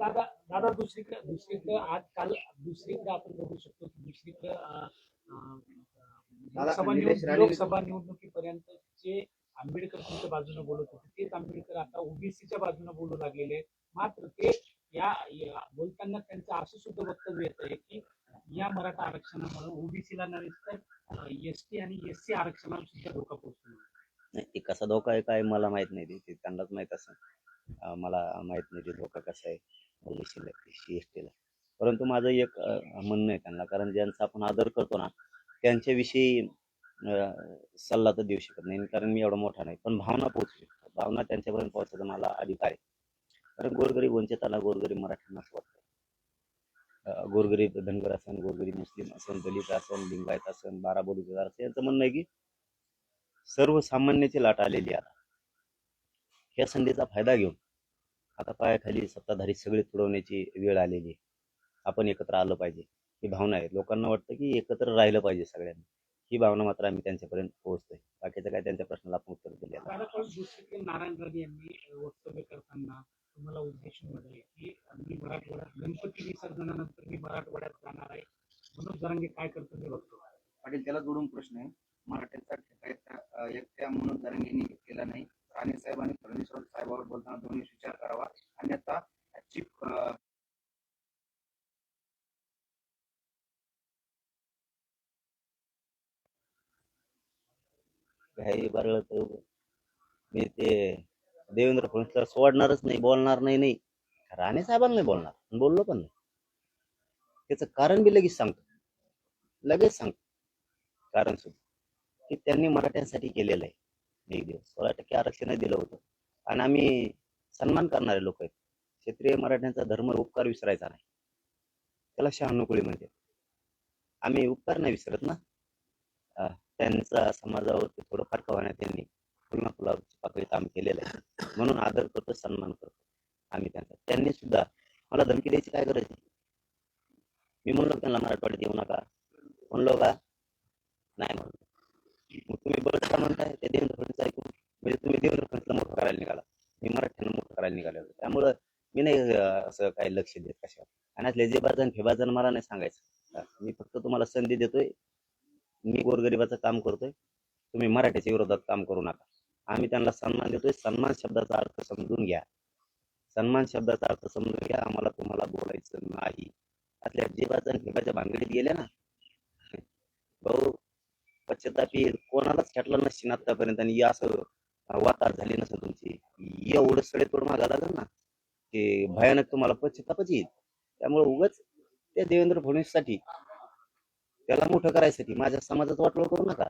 दादा दादा दुसरीकडे दुसरीकडे आज काल दुसरीकडे आपण बघू शकतो की दुसरीकडे लोकसभा निवडणुकीपर्यंत जे आंबेडकर तुमच्या बाजूने बोलत होते तेच आंबेडकर आता ओबीसीच्या बाजूने बोलू लागलेले आहेत. मात्र ते या या- बोलताना त्यांचं असं सुद्धा वक्तव्य येत आहे की या मराठा आरक्षणामुळे ओबीसीला नव्हे तर एस टी आणि एस सी आरक्षणाला सुद्धा धोका पोहोचतो कसा धोका आहे काय मला माहीत नाही. ते त्यांनाच माहीत असं मला माहीत नाही ते धोका कसा आहे. ओबीसीला सी एस टीला परंतु माझं एक म्हणणं आहे त्यांना कारण ज्यांचा आपण आदर करतो ना त्यांच्याविषयी अं, सल्ला तर देऊ शकत नाही कारण मी एवढा मोठा नाही. पण भावना पोहोचू शकतो भावना त्यांच्यापर्यंत पोहोचायचा मला अधिकार आहे. कारण गोरगरीब वंचिताला गोरगरीब मराठ्यांनाच वाटतं. गोरगरीब धनगर असन गोरगरीब मुस्लिम असन दलित असन लिंगायत असन बारा बोलीदार असेल यांचं म्हणणं आहे की सर्वसामान्याची लाट आलेली आहे आता. ह्या संधीचा फायदा घेऊन आता पायाखाली सत्ताधारी सगळे तुडवण्याची वेळ आलेली आहे. आपण एकत्र आलं पाहिजे. ही भावना आहे. लोकांना वाटतं की एकत्र राहिलं पाहिजे सगळ्यांनी. ही भावना मात्र आम्ही त्यांच्यापर्यंत पोहोचतोय. बाकीचं काय त्यांच्या प्रश्नाला आपण उत्तर दिले नारायण राणे यांनी वक्तव्य करताना तुम्हाला उद्देशून म्हटले की मी मराठवाड्यात गणपती विसर्जनानंतर मी मराठवाड्यात जाणार आहे. म्हणून जरांगे काय करतो मी बघतो? पाटील त्याला जोडून प्रश्न आहे. मराठ्यांचा एकट्या म्हणून जरंगेंनी केला नाही. राणे साहेब आणि परमेश्वर साहेबावर बोलताना दोन्ही विचार करावा. अन्यथा चीफ काही बरं तर मी ते देवेंद्र फडणवीसला सोडणारच नाही बोलणार नाही नाही. राणे साहेबांना नाही बोलणार बोललो पण नाही. त्याचं कारण बी लगेच सांगतो. लगेच सांगतो. कारण सुद्धा की त्यांनी मराठ्यांसाठी केलेलं आहे. एक दिवस सोळा टक्के आरक्षण दिलं होतं. आणि आम्ही सन्मान करणारे लोक आहेत. क्षेत्रीय मराठ्यांचा धर्म उपकार विसरायचा नाही. त्याला शहानुकुळी म्हणजे आम्ही उपकार नाही विसरत ना? त्यांचा समाजावरती थोडं फरक त्यांनी पूर्ण फुलावरची पाकळी काम केलेलं आहे. म्हणून आदर करतो सन्मान करतो. आम्ही त्यांचा. त्यांनी सुद्धा मला धमकी द्यायची काय गरज आहे? मी म्हणलो त्यांना मराठवाड्यात येऊ नका. म्हणलो का? नाही म्हणलो. मग तुम्ही बळच का म्हणताय त्या देवेंद्र फडणवीस ऐकून? म्हणजे तुम्ही देवेंद्र फडणवीसला मोठं करायला निघाला. मी मराठ्यांना मोठं करायला निघाले होते. त्यामुळं मी नाही असं काही लक्ष देत कशावर. आणि आज लेजेबाजन फेबाजन मला नाही सांगायचं. मी फक्त तुम्हाला संधी देतोय. मी गोरगरिबाचं काम करतोय. तुम्ही मराठ्याच्या विरोधात काम करू नका. आम्ही त्यांना सन्मान देतोय. सन्मान शब्दाचा अर्थ समजून घ्या. सन्मान शब्दाचा अर्थ समजून घ्या. आम्हाला तुम्हाला बोलायचं नाही. असल्या जेबाच्या फेबाच्या भानगडीत गेल्या ना पश्चातापी कोणालाच खेटला नसशील आतापर्यंत आणि या असं वातार झाली नसेल तुमची. एवढं सडे तोड मागा लागेल ना की भयानक तुम्हाला पश्चितापच येईल. त्यामुळे उगाच त्या देवेंद्र फडणवीससाठी त्याला मोठं करायसाठी माझ्या समाजाचा वाटोळ करू नका.